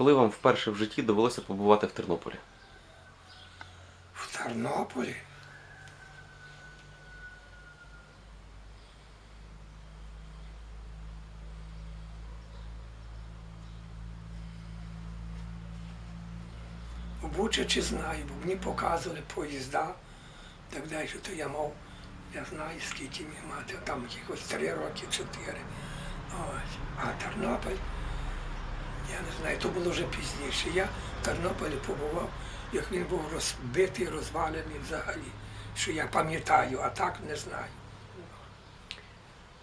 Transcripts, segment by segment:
Коли вам вперше в житті довелося побувати в Тернополі? В Тернополі. В Бучачі знаю, бо мені показували поїзда, так далі, то я мав, я знаю, скільки міг мати, там якихось три роки, чотири. Ось. А Тернопіль, знаю, то було вже пізніше. Я в Тернополі побував, як він був розбитий, розвалений взагалі. Що я пам'ятаю, а так не знаю.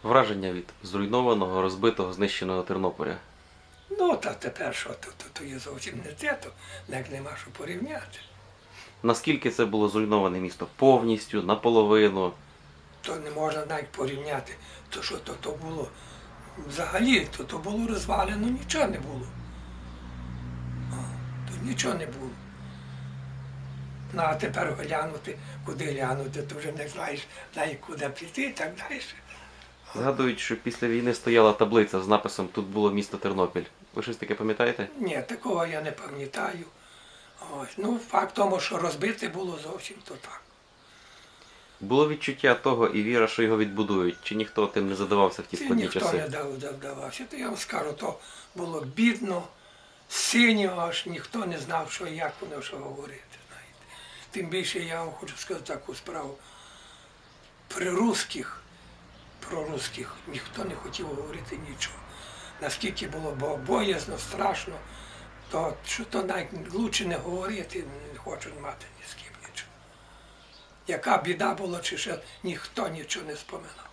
Враження від зруйнованого, розбитого, знищеного Тернополя. Ну, та тепер що, то, то, то є зовсім не те, то як нема що порівняти. Наскільки це було зруйноване місто? Повністю, наполовину. То не можна навіть порівняти, то що то, то було. Взагалі, то, то було розвалено, нічого не було. Нічого не було. Ну, а тепер глянути, куди глянути, то вже не знаєш, навіть куди піти і так далі. Згадують, що після війни стояла таблиця з написом Тут було місто Тернопіль. Ви щось таке пам'ятаєте? Ні, такого я не пам'ятаю. Ось. Ну, факт тому, що розбите було зовсім то так. Було відчуття того і віра, що його відбудують, чи ніхто тим не задавався в ті Це складні ніхто часи? не дав, дав- давався. То я вам скажу, то було бідно, синього, аж ніхто не знав, що як воно що говорити. Знаєте. Тим більше я вам хочу сказати таку справу. При русських, про русських ніхто не хотів говорити нічого. Наскільки було бо- боязно, страшно, то що то навіть краще не говорити, не хочуть мати ні з ким нічого. Яка біда була, чи ще ніхто нічого не споминав.